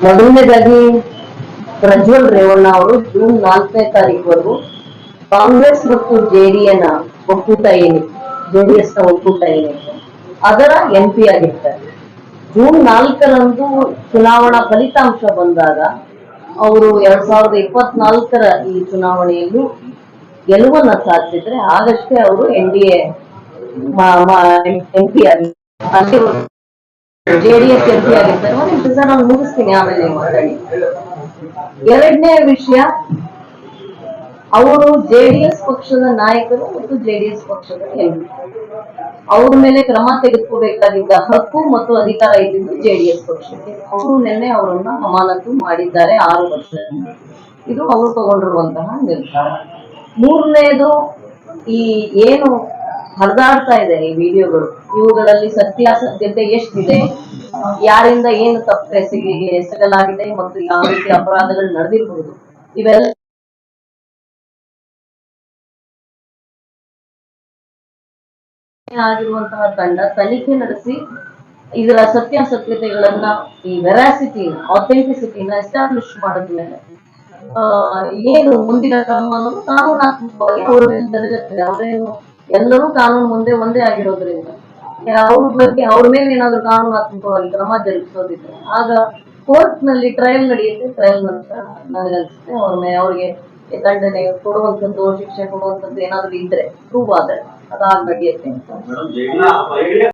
ಮೊದಲನೇದಾಗಿ ಪ್ರಜ್ವಲ್ ರೇವಣ್ಣ ಅವರು ಜೂನ್ ನಾಲ್ಕನೇ ತಾರೀಕುವರೆಗೂ ಕಾಂಗ್ರೆಸ್ ಮತ್ತು ಜೆಡಿಎನ ಒಕ್ಕೂಟ ಏನಿತ್ತು ಜೆಡಿಎಸ್ನ ಒಕ್ಕೂಟ ಏನಿತ್ತು ಅದರ ಎಂ ಪಿ ಆಗಿರ್ತಾರೆ. ಜೂನ್ ನಾಲ್ಕರಂದು ಚುನಾವಣಾ ಫಲಿತಾಂಶ ಬಂದಾಗ ಅವರು ಎರಡ್ ಸಾವಿರದ ಇಪ್ಪತ್ನಾಲ್ಕರ ಈ ಚುನಾವಣೆಯಲ್ಲೂ ಗೆಲುವನ್ನ ಸಾಧಿಸಿದ್ರೆ ಆಗಷ್ಟೇ ಅವರು ಎನ್ ಡಿ ಎ ಪಿ ಆಗಿರ್ತಾರೆ. ಜೆಡಿಎಸ್ ಎಂ ಪಿ ಆಗಿರ್ತಾರೆ. ನಿಮಿಷ ನಾನು ಮುಗಿಸ್ತೀನಿ ಆಮೇಲೆ ಎರಡನೇ ವಿಷಯ, ಅವರು ಜೆಡಿಎಸ್ ಪಕ್ಷದ ನಾಯಕರು ಮತ್ತು ಜೆಡಿಎಸ್ ಪಕ್ಷದ ಎಸ್ ಪಕ್ಷದ ಅವ್ರ ಮೇಲೆ ಕ್ರಮ ತೆಗೆದುಕೋಬೇಕಾಗಿದ್ದ ಹಕ್ಕು ಮತ್ತು ಅಧಿಕಾರ ಇದ್ದಿದ್ದು ಜೆಡಿಎಸ್ ಪಕ್ಷಕ್ಕೆ. ಅವರು ನಿನ್ನೆ ಅವರನ್ನ ಅಮಾನತು ಮಾಡಿದ್ದಾರೆ ಆರು ವರ್ಷ ಇದು ಅವರು ತಗೊಂಡಿರುವಂತಹ ನಿರ್ಧಾರ. ಮೂರನೇದು, ಈ ಏನು ಹರಿದಾಡ್ತಾ ಇದೆ ಈ ವಿಡಿಯೋಗಳು, ಇವುಗಳಲ್ಲಿ ಸತ್ಯಾಸತ್ಯತೆ ಎಷ್ಟಿದೆ? ಯಾರಿಂದ ಏನು ತಪ್ಪು ಹೆಸರಿಗೆ ಎಸಗಲಾಗಿದೆ ಮತ್ತು ಯಾವ ರೀತಿ ಅಪರಾಧಗಳು ನಡೆದಿರಬಹುದು? ಇವೆಲ್ಲ ಆಗಿರುವಂತಹ ತಂಡ ತನಿಖೆ ನಡೆಸಿ ಇದರ ಸತ್ಯಾಸತ್ಯತೆಗಳನ್ನ ಈ ವೆರಾಸಿಟಿ ಅಥೆಂಟಿಸಿಟಿನ ಎಸ್ಟಾಬ್ಲಿಷ್ ಮಾಡಿದ್ಮೇಲೆ ಆ, ಏನು ಮುಂದಿನ ಕ್ರಮ ಅನ್ನೋದು ಕಾನೂನಾತ್ಮಕವಾಗಿ ಅವ್ರ ಅವರೇನು ಎಲ್ಲರೂ ಕಾನೂನು ಮುಂದೆ ಒಂದೇ ಆಗಿರೋದ್ರಿಂದ ಅವ್ರ ಬಗ್ಗೆ ಅವ್ರ ಮೇಲೆ ಏನಾದ್ರು ಕಾನೂನಾತ್ಮಕವಾಗಿ ಕ್ರಮ ಜರುಗಿಸೋದಿದ್ರೆ, ಆಗ ಕೋರ್ಟ್ನಲ್ಲಿ ಟ್ರಯಲ್ ನಡೆಯುತ್ತೆ ಟ್ರಯಲ್ ನಂತರ ನನಗನ್ಸುತ್ತೆ ಅವ್ರ ಮೇಲೆ ಅವ್ರಿಗೆ ದಂಡನೆ ಕೊಡುವಂತದ್ದು ಶಿಕ್ಷೆ ಕೊಡುವಂತದ್ದು ಏನಾದ್ರು ಇದ್ರೆ ಪ್ರೂವ್ ಆದ್ರೆ ಅದಾಗ್ ನಡೆಯುತ್ತೆ ಅಂತ